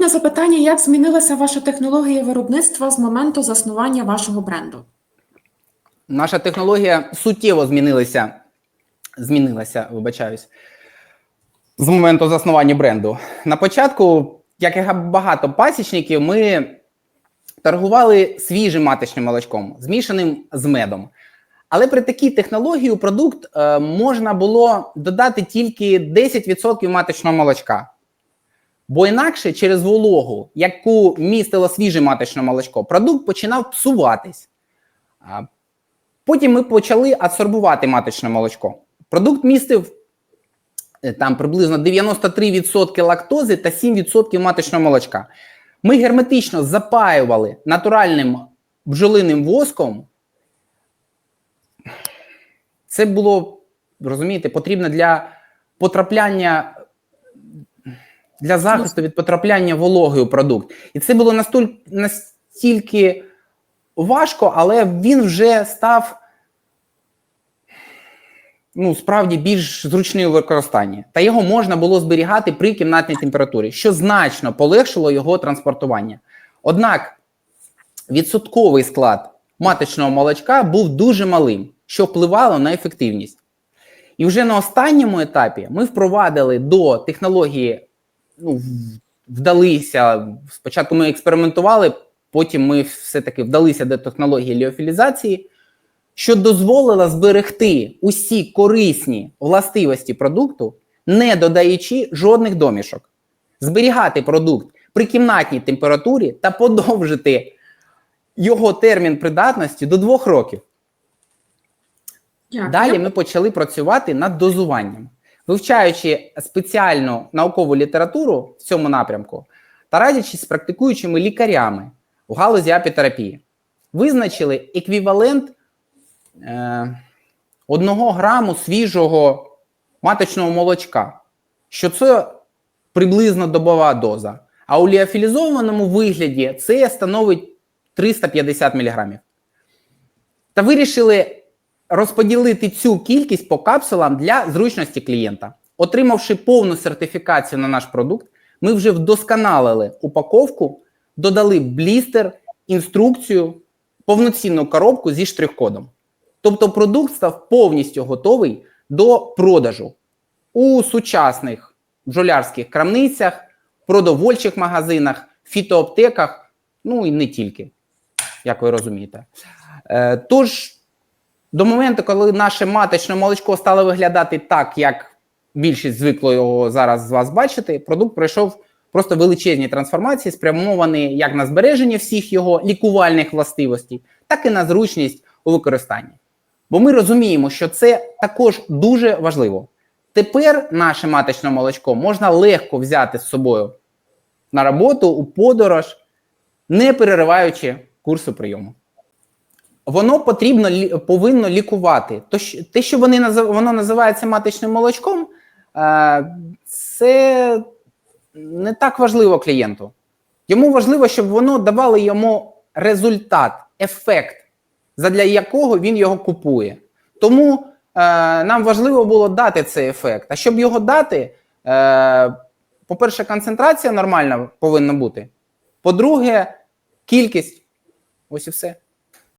Наступне запитання: як змінилася ваша технологія виробництва з моменту заснування вашого бренду? Наша технологія суттєво змінилася. Змінилася, вибачаюсь, з моменту заснування бренду. На початку, як і багато пасічників, ми торгували свіжим маточним молочком, змішаним з медом. Але при такій технології продукт е, можна було додати тільки 10% маточного молочка. Бо інакше через вологу, яку містило свіже маточне молочко, продукт починав псуватись. Потім ми почали адсорбувати маточне молочко. Продукт містив е, там приблизно 93% лактози та 7% маточного молочка. Ми герметично запаювали натуральним бджолиним воском. Це було, розумієте, потрібно для потрапляння, для захисту від потрапляння вологи у продукт. І це було настільки, настільки важко, але він вже став ну, справді більш зручний у використанні. Та його можна було зберігати при кімнатній температурі, що значно полегшило його транспортування. Однак відсотковий склад маточного молочка був дуже малим, що впливало на ефективність. І вже на останньому етапі ми впровадили до технології, ну, вдалися. Спочатку ми експериментували, потім ми все-таки вдалися до технології ліофілізації, що дозволило зберегти усі корисні властивості продукту, не додаючи жодних домішок, зберігати продукт при кімнатній температурі та подовжити його термін придатності до двох років. Дякую. Далі ми почали працювати над дозуванням, вивчаючи спеціальну наукову літературу в цьому напрямку та радячись з практикуючими лікарями у галузі апітерапії. Визначили еквівалент е, одного граму свіжого маточного молочка, що це приблизно добова доза. А у ліофілізованому вигляді це становить 350 мг. Та вирішили розподілити цю кількість по капсулам для зручності клієнта. Отримавши повну сертифікацію на наш продукт, ми вже вдосконалили упаковку, додали блістер, інструкцію, повноцінну коробку зі штрих-кодом. Тобто продукт став повністю готовий до продажу у сучасних бджолярських крамницях, продовольчих магазинах, фітоаптеках, ну і не тільки, як ви розумієте. Е, Тож, до моменту, коли наше маточне молочко стало виглядати так, як більшість звикло його зараз з вас бачити, продукт пройшов просто величезні трансформації, спрямовані як на збереження всіх його лікувальних властивостей, так і на зручність у використанні. Бо ми розуміємо, що це також дуже важливо. Тепер наше маточне молочко можна легко взяти з собою на роботу у подорож, не перериваючи курсу прийому. Воно потрібно повинно лікувати. То, те, що вони воно називається маточним молочком, е, це не так важливо клієнту. Йому важливо, щоб воно давало йому результат, ефект, задля якого він його купує. Тому е, нам важливо було дати цей ефект. А щоб його дати, е, по-перше, концентрація нормальна повинна бути. По-друге, кількість. Ось і все.